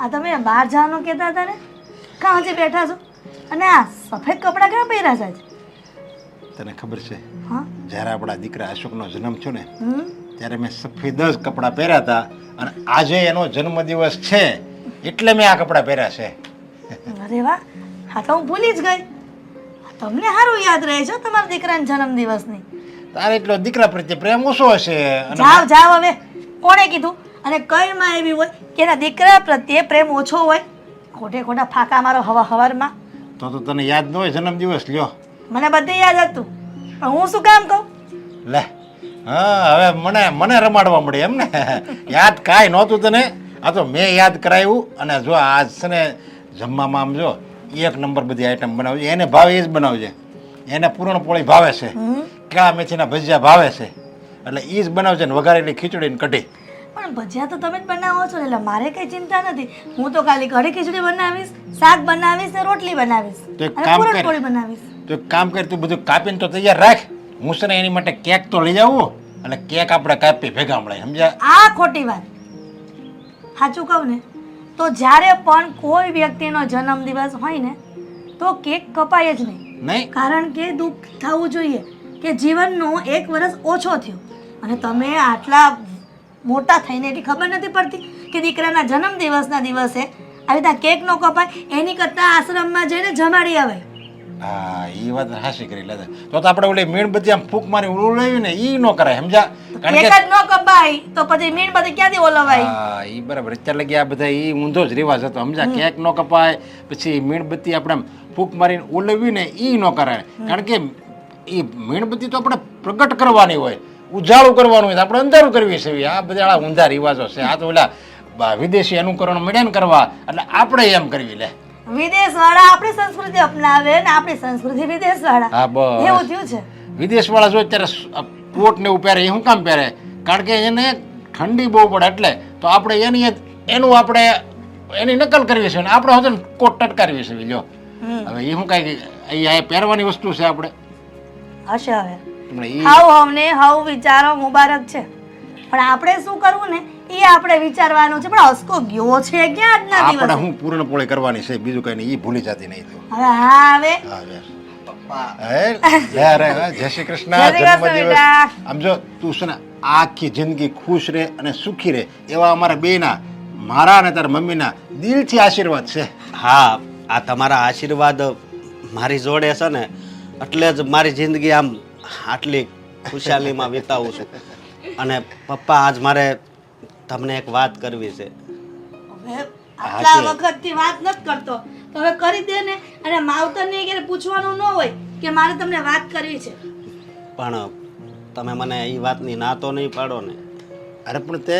આ તમે બહાર જવાનું કહેતા હતા ને? કાં હજી બેઠા છો? અને આ સફેદ કપડાં કેવા પહેર્યા છે આજે? તને ખબર છે? હા? જ્યારે આપણા દીકરા અશોકનો જન્મ થયો ને ત્યારે મેં સફેદ જ કપડાં પહેર્યા હતા અને આજે એનો જન્મદિવસ છે એટલે મેં આ કપડાં પહેર્યા છે. અરે વાહ હા તો હું ભૂલી જ ગઈ. તમને સારું યાદ રહે છે તમારા દીકરાના જન્મદિવસની. તારે એટલો દીકરા પ્રત્યે પ્રેમ ઓછો હશે જાવ જાવ હવે. કોણે કીધું? અને કંઈમાં એવી હોય કે એના દીકરા પ્રત્યે પ્રેમ ઓછો હોય? ખોટે ખોટા ફાંકા મારો હવા હવારમાં. તો તો તને યાદ ન હોય જન્મદિવસ લ્યો. મને બધું યાદ હતું. પણ હું શું કામ કહું? લે હા હવે મને મને રમાડવા મળે એમ ને. યાદ કાંઈ નહોતું તને? આ તો મેં યાદ કરાવ્યું અને જો આજ છે ને જમવામાં આમ જો એક નંબર બધી આઈટમ બનાવજે. એને ભાવે એ જ બનાવજે. એને પૂરણપોળી ભાવે છે. કેળા મેથીના ભજીયા ભાવે છે. એટલે એ જ બનાવજે ને વઘારેલી ખીચડી ને કઢી. પણ ભજીયા તો તમે જ બનાવો છો એટલે મારે કઈ ચિંતા નથી. હું તો ખાલી કઢી ખીચડી બનાવીશ શાક બનાવીશ ને રોટલી બનાવીશ. તો એક અને કામ કર. પૂરણપોળી બનાવીશ. તો એક કામ કર તું બધું કાપીને તો તૈયાર રાખ. હું છે ને એની માટે કેક તો લઈ આવું અને કેક આપણે કાપી ભેગા મળે સમજ્યા? આ ખોટી વાત. સાચું કહું ને તો જ્યારે પણ કોઈ વ્યક્તિનો જન્મદિવસ હોય ને તો કેક કપાય જ નહીં. નહીં. કારણ કે દુઃખ થવું જોઈએ કે જીવનનો એક વર્ષ ઓછો થયો. અને તમે આટલા મોટા થઈને એટલી ખબર નથી પડતી કે દીકરાના જન્મદિવસના દિવસે આવી રીતના કેક નો કપાય એની કરતાં આશ્રમમાં જઈને જમાડી આવે. હા એ વાત હાસી કરી લે તો તો આપણે ઓલી મીણબત્તી આમ ફૂંક મારી ઉડાવી ને ઈ નો કરાય સમજા કારણ કે ન કપાય તો પછી મીણબત્તી ક્યાંથી ઓલવાય? હા એ બરાબર. અત્યારે લગી આ બધા એ ઊંધો જ રિવાજ હતો સમજ્યા? કેક ન કપાય પછી મીણબત્તી આપણે ફૂંક મારીને ઓલવી ને એ નો કરાય. કારણ કે એ મીણબત્તી તો આપણે પ્રગટ કરવાની હોય. ઉજાળું કરવાનું હોય આપણે અંધારું કરવી છે આ બધા ઊંધા રિવાજો છે. આ તો ઓલા વિદેશી અનુકરણ મળ્યા ને કરવા. એટલે આપણે એમ કરવી લે. વિદેશ વાળા આપણી સંસ્કૃતિ અપનાવે ને આપણી સંસ્કૃતિ વિદેશ વાળા હા બસ. એવું થયું છે. વિદેશ વાળા જો અત્યારે કોટ ને એવું પહેરે એ શું કામ પહેરે? કારણ કે એને ઠંડી બહુ પડે એટલે. તો આપણે એની એનું આપણે એની નકલ કરવી છે ને આપણે હોતે કોટ ટટકારવી છે બીજો હવે એ શું કાંઈ અહીંયા પહેરવાની વસ્તુ છે આપણે. હશે હવે. હાવ હમને હાવ વિચારો મુબારક છે. પણ આપણે શું કરવું ને એ આપણે વિચારવાનું છે. પણ હસકો ગયો છે ક્યાં આજના આપણે હું પૂર્ણપણે કરવાની છે. બીજું કઈ નહીં એ ભૂલી જતી નહીં તો. હવે હા હવે? જય શ્રી કૃષ્ણ જન્મદિવસ. આમ જો તું છે ને આખી જિંદગી ખુશ રહે અને સુખી રહે એવા અમારા બેના મારા અને તારા મમ્મીના દિલથી આશીર્વાદ છે. હા આ તમારા આશીર્વાદ મારી જોડે છે ને એટલે જ મારી જિંદગી આમ આટલી ખુશાલીમાં વિતાવું છું. અને પપ્પા આજ મારે તમને એક વાત કરવી છે. હવે આટલા વખતથી વાત નથી કરતો. તો હવે કરી દે ને. અને માવતરને ક્યારે પૂછવાનું ન હોય કે મારે તમને વાત કરવી છે. પણ તમે મને એ વાતની ના તો નહીં પાડો ને. અરે પણ તે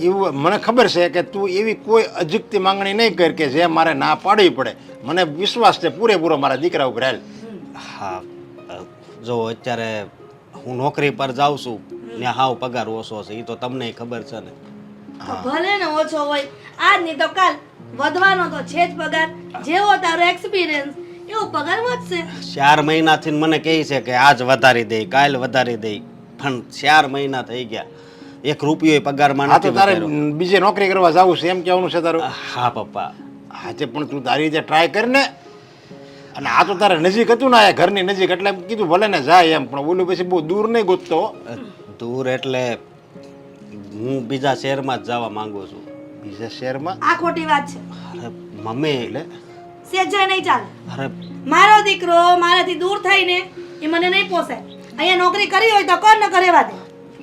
એવું મને ખબર છે કે તું એવી કોઈ અજુકતી માંગણી નહીં કર કે જે મારે ના પાડવી પડે. મને વિશ્વાસ છે પૂરેપૂરો મારા દીકરા ઉપર હા. જો અત્યારે હું નોકરી પર જાઉં છું ને હાવ પગાર ઓછો છે એ તો તમને ખબર છે ને. ભલે ને ઓછો હોય આજ નહીં તો કાલ વધવાનો તો છે જ પગાર. જેવો તારો એક્સપિરિયન્સ એવો પગાર વધશે. ચાર મહિનાથી મને કહે છે કે આજ વધારી દે કાલ વધારી દે. પણ ચાર મહિના થઈ ગયા. એક રૂપિયો પગારમાં તો નથી તારે. બીજે નોકરી કરવા જાવું છે એમ કહેવાનું છે તારું? હા પપ્પા. હા તે પણ તું તારી રીતે ટ્રાય કરીને ને. અને આ તો તારે નજીક હતું ને આ ઘરની નજીક એટલે એમ કીધું ભલે ને જાય એમ પણ ઓલું પછી બહુ દૂર નહીં ગોતતો. દૂર એટલે હું બીજા શહેરમાં જ જવા માંગુ છું. બીજા શહેરમાં? આ ખોટી વાત છે. અરે મમ્મી એટલે? સેજે નહીં ચાલે. અરે. મારો દીકરો મારાથી દૂર થઈને એ મને નહીં પોસે અહીંયા નોકરી કરી હોય તો કર ન કરે વાત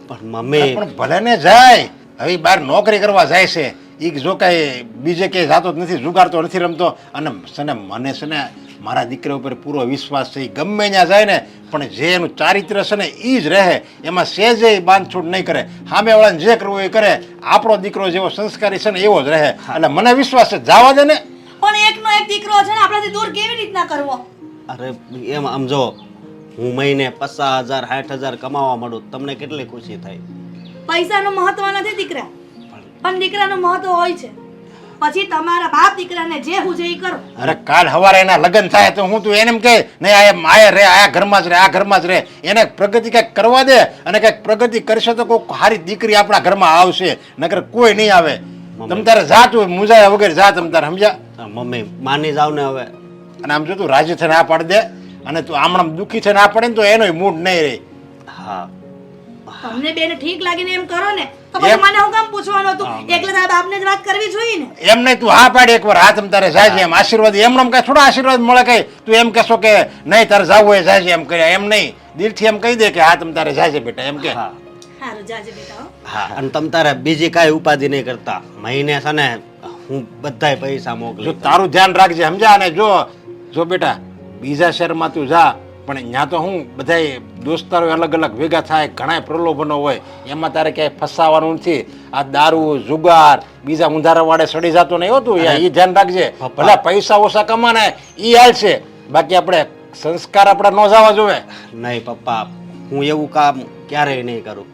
પણ મમ્મી. પણ ભલે ને જાય હવે બહાર નોકરી કરવા જાય છે. એ જો કાંઈ બીજે ક્યાંય જાતો જ નથી જુગારતો નથી રમતો. અને છે ને મને છે ને મારા દીકરા ઉપર પૂરો વિશ્વાસ છે એ ગમે ત્યાં જાય ને પણ જે એનું ચારિત્ર છે ને એ જ રહે. એમાં સેજે બાંધછૂટ નહીં કરે. સામેવાળાને જે કરવું એ કરે. આપણો દીકરો જેવો સંસ્કારી છે ને એવો જ રહે. અને મને વિશ્વાસ છે જવા દે ને. પણ એકનો એક દીકરો છે ને આપણાથી દૂર કેવી રીતના કરવો? અરે એમ આમ જો હું મહિને પચાસ હજાર સાઠ હજાર કમાવા માંડું તમને કેટલી ખુશી થાય? પૈસાનું મહત્વ નથી દીકરા. પણ દીકરાનું મહત્વ હોય છે. પછી તમારા બાપ દીકરાને જે હું જે કરો. અરે કાલ હવારે એના લગ્ન થાય તો હું તું એને એમ કે નહીં આ આયા રે આ ઘરમાં જ રે આ ઘરમાં જ રે. એને પ્રગતિ કંઈક કરવા દે અને કંઈક પ્રગતિ કરશે તો કોઈ સારી દીકરી આપણા ઘરમાં આવશે. નકર કોઈ નહીં આવે. તમ તારે જા તું મુજાયા વગર જા તમ તારે સમજ્યા મમ્મી માની જાવ ને હવે. અને આમ જો તું રાજી થઈને આ પાડી દે અને તું આમણામ દુઃખી થઈને આ પડે ને તો એનો મૂડ નહીં રહે. હા. તમને બેન ઠીક લાગીને એમ કરો ને તો પછી મને હું કામ પૂછવાનું હતું? એકલા તારા બાપને જ વાત કરવી જોઈએ ને? એમ નહીં તું હા પાડી એકવાર હા તમ તારે જાય છે એમ. આશીર્વાદ એમને કઈ થોડા આશીર્વાદ મળે કઈ તું એમ કહેશો કે નહીં તારે જવું હોય જાય છે એમ કર્યા. એમ નહીં દિલથી એમ કહી દે કે હા તમ તારે જાય છે બેટા એમ કે. સારું જાજે બેટા હા. અને તમ તારે બીજી કાંઈ ઉપાધિ નહીં કરતા. મહિને છે ને હું બધાય પૈસા મોકલી તારું ધ્યાન રાખજે સમજા અને જો જો બેટા બીજા શહેરમાં તું જા પણ ત્યાં તો હું બધાય દોસ્તારો અલગ અલગ ભેગા થાય ઘણા પ્રલોભનો હોય એમાં તારે ક્યાંય ફસાવાનું નથી. આ દારૂ જુગાર બીજા ઊંધારા વાળે સડી જતો નહીં હોતું એ ધ્યાન રાખજે. ભલે પૈસા ઓછા કમાને એ હાલ છે બાકી આપણે સંસ્કાર આપણા ન જવા જોવે નહીં પપ્પા હું એવું કામ ક્યારેય નહીં કરું.